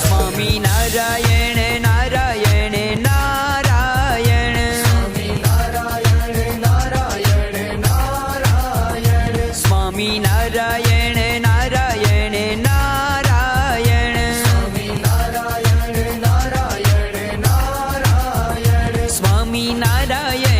સ્વામી નારાયણ નારાયણ નારાયણ સ્વામી નારાયણ નારાયણ નારાયણ સ્વામી નારાયણ નારાયણ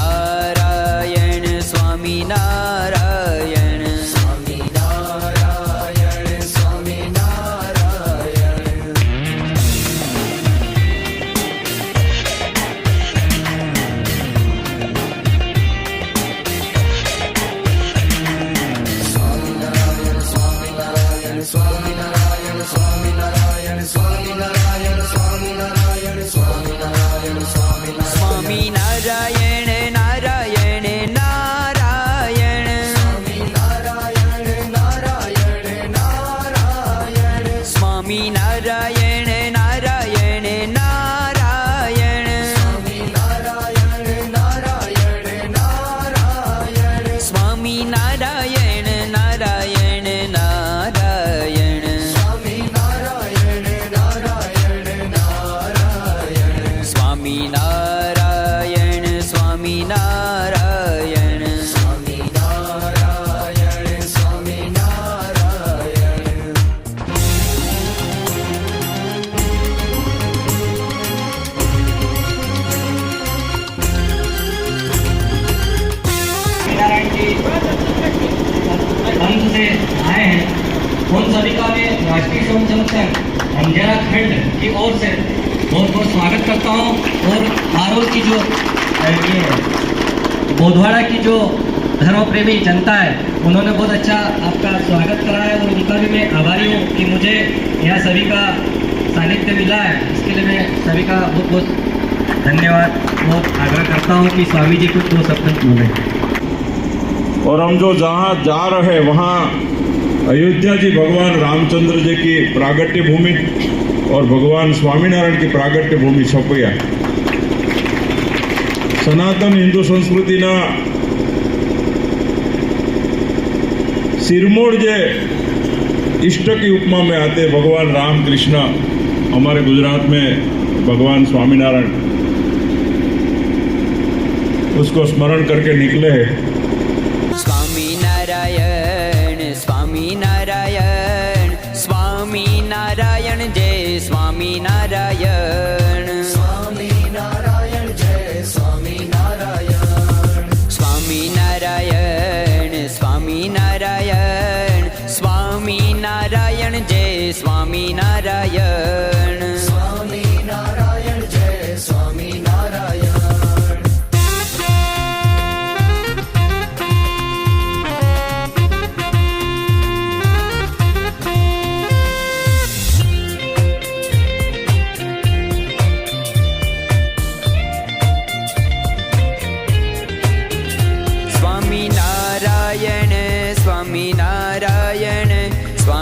સ્વામી નારાયણ से आए हैं। उन सभी का मैं राष्ट्रीय स्वयं संगठन अंजरा खंड की ओर से बहुत बहुत स्वागत करता हूँ और हारोल की जो ये बोधवाड़ा की जो धर्म प्रेमी जनता है, उन्होंने बहुत अच्छा आपका स्वागत करा है और उनका भी मैं आभारी हूँ कि मुझे यह सभी का सानिध्य मिला है। इसके लिए मैं सभी का बहुत बहुत धन्यवाद और आग्रह करता हूँ कि स्वामी जी कुछ दो शब्द बोलें। और हम जो जहाँ जा रहे हैं वहाँ अयोध्या जी भगवान रामचंद्र जी की प्रागट्य भूमि और भगवान स्वामीनारायण की प्रागट्य भूमि छपैया સનાતન હિન્દુ સંસ્કૃતિના सिरमौर जे इष्ट की उपमा में आते भगवान राम कृष्ण हमारे गुजरात में भगवान स्वामीनारायण उसको स्मरण करके निकले हैं સ્વામી નારાયણ સ્વામી નારાયણ સ્વામી નારાયણ જય સ્વામી નારાયણ. સ્વામી નારાયણ જય સ્વામી નારાયણ. સ્વામી નારાયણ સ્વામી નારાયણ સ્વામી નારાયણ સ્વામિનારાયણ જય સ્વામિનારાયણ સ્વામિનારાયણ